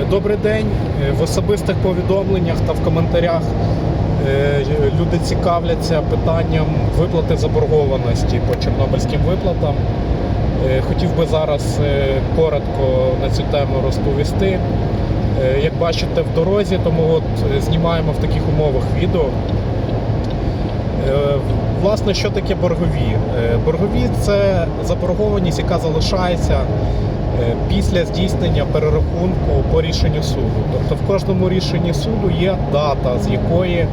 Е, Добрий день. Е, В особистих повідомленнях та в коментарях е, люди цікавляться питанням виплати заборгованості по чорнобильським виплатам. Хотів би зараз коротко на цю тему розповісти. Як бачите в дорозі, тому от знімаємо в таких умовах відео. Власне, що таке боргові? Боргові це заборгованість, яка залишається після здійснення перерахунку по рішенню суду. Тобто в кожному рішенні суду є дата, з якої е,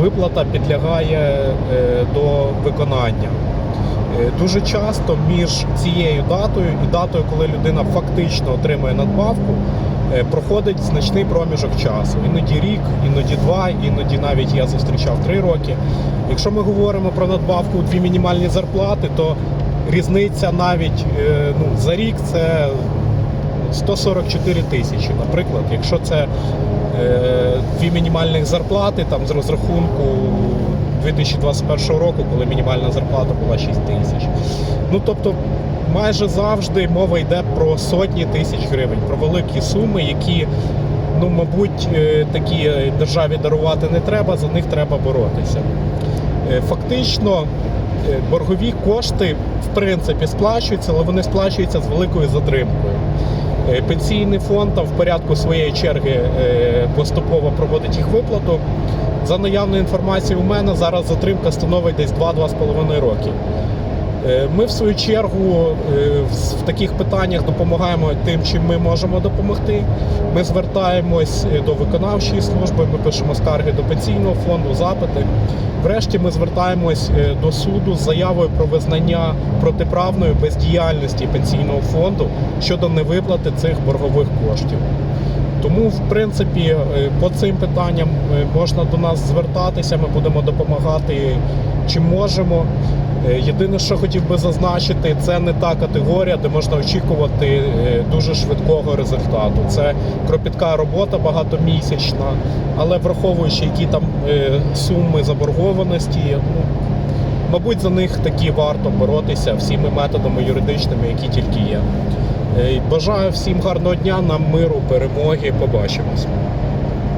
виплата підлягає е, до виконання. Е, Дуже часто між цією датою і датою, коли людина фактично отримує надбавку, е, проходить значний проміжок часу. Іноді рік, іноді два, іноді навіть я зустрічав три роки. Якщо ми говоримо про надбавку у дві мінімальні зарплати, то різниця навіть е, ну, за рік це 144 тисячі, наприклад. Якщо це е, дві мінімальних зарплати, там з розрахунку 2021 року, коли мінімальна зарплата була 6 тисяч. Ну тобто майже завжди мова йде про сотні тисяч гривень, про великі суми, які, ну, мабуть, е, такі державі дарувати не треба, за них треба боротися. Фактично, боргові кошти в принципі сплачуються, але вони сплачуються з великою затримкою. Е, Пенсійний фонд там в порядку своєї черги е, поступово проводить їх виплату. За наявною інформацією у мене зараз затримка становить десь 2-2,5 роки. Е, Ми в свою чергу е, в- таких питаннях допомагаємо тим, чим ми можемо допомогти. Ми звертаємось е, до виконавчої служби, ми пишемо скарги до пенсійного фонду, запити. Врешті ми звертаємось е, до суду з заявою про визнання протиправної бездіяльності пенсійного фонду щодо невиплати цих боргових коштів. Тому, в принципі, е, по цим питанням е, можна до нас звертатися, ми будемо допомагати чим можемо. Е, Єдине, що хотів би зазначити, це не та категорія, де можна очікувати дуже швидкого результату. Це кропітка робота багатомісячна, але враховуючи, які там суми заборгованості, ну, мабуть, за них таки варто боротися всіми методами юридичними, які тільки є. Е, Бажаю всім гарного дня, нам миру, перемоги. Побачимось.